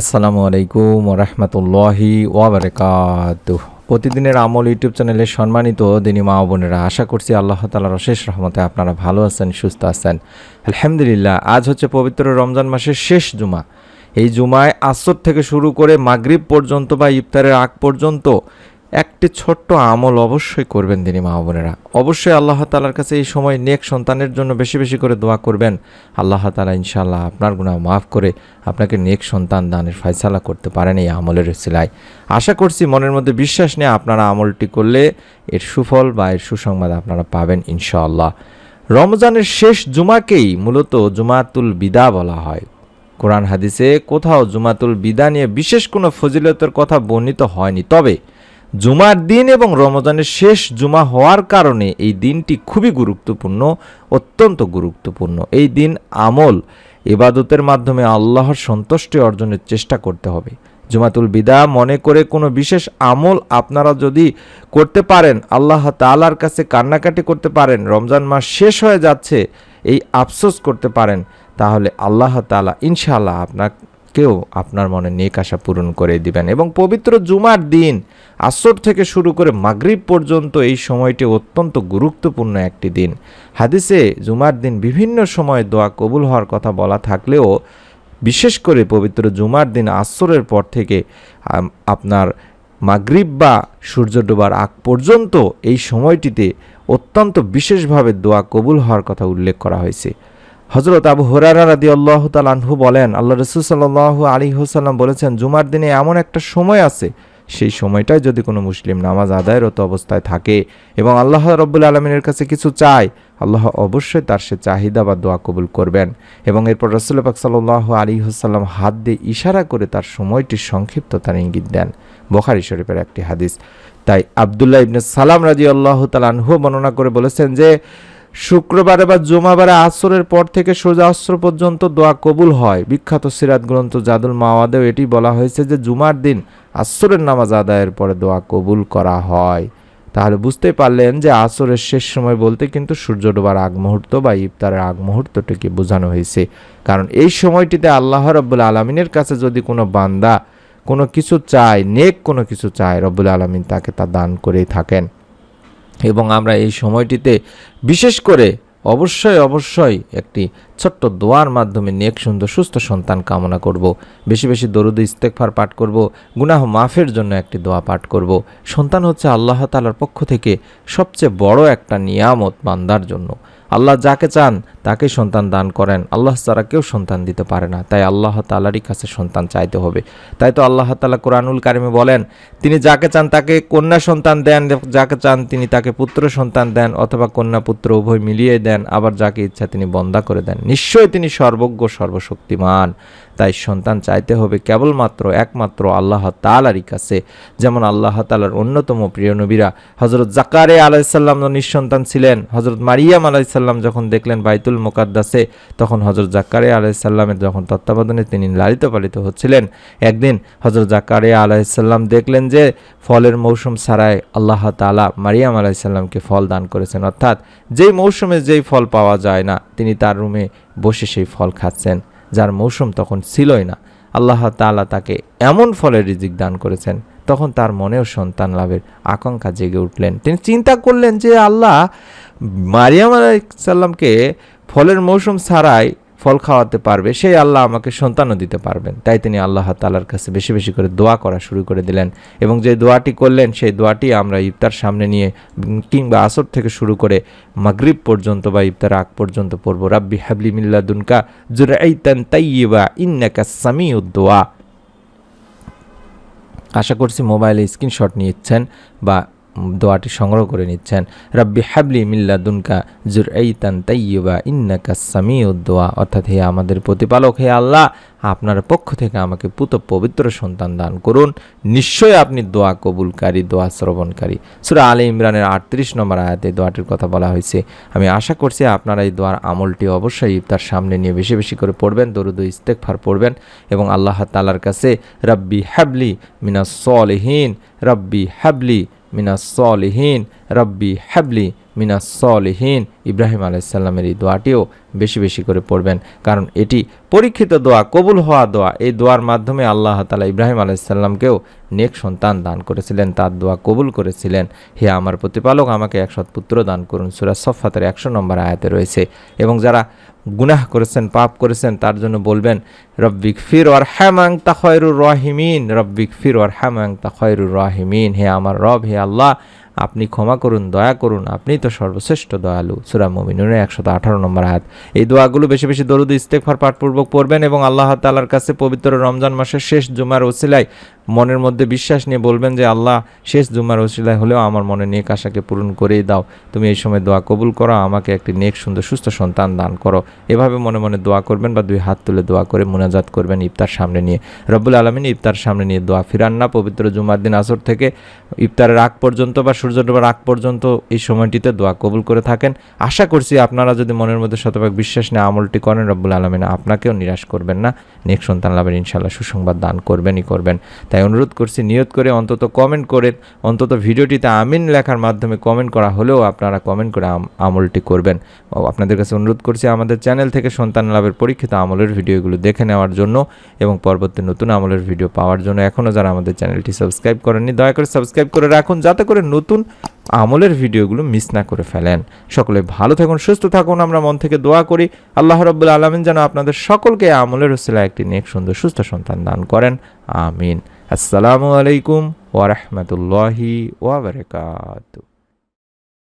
আসসালামু আলাইকুম রহমতুল্লাহি ওয়াবারকাত প্রতিদিনের আমল ইউটিউব চ্যানেলে সম্মানিত দিনী মা বোনেরা, আশা করছি আল্লাহ তালার অশেষ রহমতে আপনারা ভালো আছেন, সুস্থ আছেন। আলহামদুলিল্লাহ, আজ হচ্ছে পবিত্র রমজান মাসের শেষ জুমা। এই জুমায় আসর থেকে শুরু করে মাগরিব পর্যন্ত বা ইফতারের আগ পর্যন্ত একটি ছোট্ট আমল অবশ্যই করবেন তিনি, মা বোনেরা। অবশ্যই আল্লাহ তালার কাছে এই সময় নেক সন্তানের জন্য বেশি বেশি করে দোয়া করবেন। আল্লাহ তালা ইনশাল্লাহ আপনার গুণা মাফ করে আপনাকে নেক সন্তান দানের ফয়সালা করতে পারেন এই আমলের সিলাই আশা করছি মনের মধ্যে বিশ্বাস নিয়ে আপনারা আমলটি করলে এর সুফল বা এর সুসংবাদ আপনারা পাবেন ইনশাআল্লাহ। রমজানের শেষ জুমাকেই মূলত জুমাতুল বিদা বলা হয়। কোরআন হাদিসে কোথাও জুমাতুল বিদা নিয়ে বিশেষ কোনো ফজিলতের কথা বর্ণিত হয়নি। তবে জুমার দিন এবং রমজানের শেষ জুমা হওয়ার কারণে এই দিনটি খুবই গুরুত্বপূর্ণ, অত্যন্ত গুরুত্বপূর্ণ। এই দিন আমল, ইবাদতের মাধ্যমে আল্লাহর সন্তুষ্টি অর্জনের চেষ্টা করতে হবে। জুমাতুল বিদা মনে করে কোনো বিশেষ আমল আপনারা যদি করতে পারেন, আল্লাহ তালার কাছে কান্নাকাটি করতে পারেন, রমজান মাস শেষ হয়ে যাচ্ছে, এই আফসোস করতে পারেন, তাহলে আল্লাহ তালা ইনশাআল্লাহ আপনাকেও আপনার মনে নেক আশা পূরণ করে দিবেন এবং পবিত্র জুমার দিন, আসর থেকে শুরু করে মাগরিব পর্যন্ত এই সময়টি অত্যন্ত গুরুত্বপূর্ণ একটি দিন। হাদিসে জুমার দিন বিভিন্ন সময় দোয়া কবুল হওয়ার কথা বলা থাকলেও, বিশেষ করে পবিত্র জুমার দিন আসরের পর থেকে আপনার মাগরিব বা সূর্য ডোবার আগ পর্যন্ত এই সময়টিতে অত্যন্ত বিশেষভাবে দোয়া কবুল হওয়ার কথা উল্লেখ করা হয়েছে। হজরত আবু হরারা রাদি আল্লাহ তালানহু বলেন আল্লাহ রসুল সাল্লাহ আলী হোসাল্লাম বলেছেন, জুমার দিনে এমন একটা সময় আছে, সেই সময়টায় যদি কোনো মুসলিম নামাজ আদায়রত অবস্থায় থাকে এবং আল্লাহ রব্বুল আলমিনের কাছে কিছু চায়, আল্লাহ অবশ্যই তার সে চাহিদা বা দোয়া কবুল করবেন। এবং এরপর রসুল পাক সাল্লাহ আলী হোসাল্লাম হাত দিয়ে ইশারা করে তার সময়টির সংক্ষিপ্ততার ইঙ্গিত দেন। বখারি শরীফের একটি হাদিস। তাই আবদুল্লাহ ইবনে সালাম রাজি আল্লাহ তালানহু বর্ণনা করে বলেছেন যে শুক্রবারে বা জুমাবারে আসরের পর থেকে সোজা অস্ত্র পর্যন্ত দোয়া কবুল হয়। বিখ্যাত সিরাত গ্রন্থ জাদুল মাওয়াদেও এটি বলা হয়েছে যে, জুমার দিন আসরের নামাজ আদায়ের পরে দোয়া কবুল করা হয়। তাহলে বুঝতেই পারলেন যে, আসরের শেষ সময় বলতে কিন্তু সূর্য ডোবার আগ মুহূর্ত বা ইফতারের আগ মুহূর্তটিকে বোঝানো হয়েছে। কারণ এই সময়টিতে আল্লাহ রব্বুল আলমিনের কাছে যদি কোনো বান্দা কোনো কিছু চায়, নেক কোনো কিছু চায়, রব্বুল আলমিন তাকে তা দান করেই থাকেন। এবং আমরা এই সময়টিতে বিশেষ করে অবশ্যই অবশ্যই একটি ছোট্ট দোয়ার মাধ্যমে নেক, সুন্দর, সুস্থ সন্তান কামনা করব। বেশি বেশি দরুদ ইস্তেকফার পাঠ করব, গুনাহ মাফের জন্য একটি দোয়া পাঠ করব। সন্তান হচ্ছে আল্লাহ তালার পক্ষ থেকে সবচেয়ে বড় একটা নিয়ামত বান্দার জন্য। আল্লাহ যাকে চান তাকে সন্তান দান করেন। আল্লাহ ছাড়া কেউ সন্তান দিতে পারে না। তাই আল্লাহ তালারই কাছে সন্তান চাইতে হবে। তাই তো আল্লাহ তালা কোরআনুল কারিমে বলেন, তিনি যাকে চান তাকে কন্যা সন্তান দেন, যাকে চান তিনি তাকে পুত্র সন্তান দেন অথবা কন্যা পুত্র উভয় মিলিয়ে দেন, আবার যাকে ইচ্ছা তিনি বন্দা করে দেন। নিশ্চয়ই তিনি সর্বজ্ঞ, সর্বশক্তিমান। তাই সন্তান চাইতে হবে কেবলমাত্র, একমাত্র আল্লাহ তালারই কাছে। যেমন আল্লাহ তালার অন্যতম প্রিয় নবীরা হজরত জাকারে আলাইসাল্লাম নিঃসন্তান ছিলেন হজরত মারিয়াম আলাইসাল্লাম যখন দেখলেন বাইতুল মোকাদ্দাসে, তখন হজরত জাকারে আলাইসাল্লামের যখন তত্ত্বাবধানে তিনি লালিত পালিত হচ্ছিলেন, একদিন হজরত জাকারে আলাইসাল্লাম দেখলেন যে ফলের মৌসুম ছাড়াই আল্লাহ তালা মারিয়াম আলাইসাল্লামকে ফল দান করেছেন। অর্থাৎ যেই মৌসুমে যেই ফল পাওয়া যায় না, তিনি তার রুমে বসে সেই ফল খাচ্ছেন। যার মৌসুম তখন ছিলই না। আল্লাহ তালা তাকে এমন ফলের রিজিক দান করেছেন, তখন তার মনেও সন্তান লাভের আকাঙ্ক্ষা জেগে উঠলেন। তিনি চিন্তা করলেন যে আল্লাহ মারিয়াম আলাইসাল্লামকে ফলের মৌসুম ছাড়াই ফল খাওয়াতে পারবে, সেই আল্লাহ আমাকে সন্তানও দিতে পারবেন। তাই তিনি আল্লাহ তালার কাছে বেশি বেশি করে দোয়া করা শুরু করে দিলেন এবং যে দোয়াটি করলেন, সেই দোয়াটি আমরা ইফতার সামনে নিয়ে কিংবা আসর থেকে শুরু করে মাগরিব পর্যন্ত বা ইফতার আগ পর্যন্ত পড়ব। রাব্বি হাবলি মিল্লা দুনকা জুরাইতান তাইয়িবা, ইন্নাকা সামিউদ্দোয়া আশা করছি মোবাইলে স্ক্রিনশট নিচ্ছেন বা দোয়াটি সংগ্রহ করে নিচ্ছেন। রাব্বি হাবলি মিল্লা দুনকা জুর এইতান তাইয়িবা ইন্নাকা সামিউদ্দোয়া অর্থাৎ, হে আমাদের প্রতিপালক, হে আল্লাহ, আপনার পক্ষ থেকে আমাকে পুত পবিত্র সন্তান দান করুন। নিশ্চয়ই আপনি দোয়া কবুলকারী, দোয়া শ্রবণকারী। সুরা আলী ইমরানের আটত্রিশ নম্বর আয়াতে দোয়াটির কথা বলা হয়েছে। আমি আশা করছি আপনারা এই দোয়ার আমলটি অবশ্যই ইফতার সামনে নিয়ে বেশি বেশি করে পড়বেন, দরুদ ইস্তেকফার পড়বেন এবং আল্লাহ তালার কাছে, রাব্বি হাবলি মিনা সলহীন, রাব্বি হাবলি মিনাস সলিহীন রব্বি হ্যাবলি মিনাস সলিহীন। ইব্রাহিম আলাইসাল্লামের এই দোয়াটিও বেশি বেশি করে পড়বেন। কারণ এটি পরীক্ষিত দোয়া, কবুল হওয়া দোয়া। এই দোয়ার মাধ্যমে আল্লাহ তালা ইব্রাহিম আলাইসাল্লামকেও নেক সন্তান দান করেছিলেন, তার দোয়া কবুল করেছিলেন। হে আমার প্রতিপালক, আমাকে এক সৎপুত্র দান করুন। সুরা সফাতের একশো নম্বর আয়াতে রয়েছে। এবং যারা গুনাহ করেছেন, পাপ করেছেন, তার জন্য বলবেন রব্বিক ফির ওয়ার হ্যামাং তা খয়রুর রাহিমিন। রব্বিক ফির ওয়ার হ্যামাং তা খয়রুর রাহিমিন। হে আমার রব, হে আল্লাহ আপনি ক্ষমা করুন, দয়া করুন, আপনি তো সর্বশ্রেষ্ঠ দয়ালু। সুরা মমিনুরের একশত আঠারো নম্বর হাত এই দোয়াগুলো বেশি বেশি দরুদ ইস্তেকফার পাঠপূর্বক পড়বেন এবং আল্লাহ তালার কাছে পবিত্র রমজান মাসের শেষ জুমার ওসিলায় মনের মধ্যে বিশ্বাস নিয়ে বলবেন যে, আল্লাহ, শেষ জুমার ওসিলায় হলেও আমার মনে নেক আশাকে পূরণ করেই দাও। তুমি এই সময় দোয়া কবুল করো, আমাকে একটি নেক, সুন্দর, সুস্থ সন্তান দান করো। এভাবে মনে মনে দোয়া করবেন বা দুই হাত তুলে দোয়া করে মোনাজাত করবেন ইফতার সামনে নিয়ে। রব্বুল আলমিন ইফতার সামনে নিয়ে দোয়া ফিরান না। পবিত্র জুমার দিন আসর থেকে ইফতারের আগ পর্যন্ত বা সূর্য ডোবার আগ পর্যন্ত এই সময়টিতে দোয়া কবুল করে থাকেন। আশা করছি আপনারা যদি মনের মধ্যে শতভাগ বিশ্বাস নিয়ে আমলটি করেন, রব্বুল আলমিন আপনাকেও নিরাশ করবেন না। নেক সন্তান লাভের ইনশাল্লাহ সুসংবাদ দান করবেনই করবেন। তাই অনুরোধ করছি, নিয়ত করে অন্তত কমেন্ট করে, অন্তত ভিডিওটিতে আমিন লেখার মাধ্যমে কমেন্ট করা হলেও আপনারা কমেন্ট করে আম- আমলটি করবেন। আপনাদের কাছে অনুরোধ করছি, আমাদের চ্যানেল থেকে সন্তান লাভের পরীক্ষিত আমলের ভিডিওগুলো দেখে নেওয়ার জন্য এবং পরবর্তী নতুন আমলের ভিডিও পাওয়ার জন্য এখনও যারা আমাদের চ্যানেলটি সাবস্ক্রাইব করেননি, দয়া করে সাবস্ক্রাইব করে রাখুন। যাতে করে নতুন আমলের ভিডিওগুলো মিস না করে ফেলেন। সকলে ভালো থাকুন, সুস্থ থাকুন, আমরা মন থেকে দোয়া করি। আল্লাহ রব্বুল আলমিন যেন আপনাদের সকলকে আমলের হোসেলা একটি নেক, সুন্দর, সুস্থ সন্তান দান করেন। আমিন। আসসালামু আলাইকুম ওয়ারহমতুল্লাহি ওয়াবারকাতুহ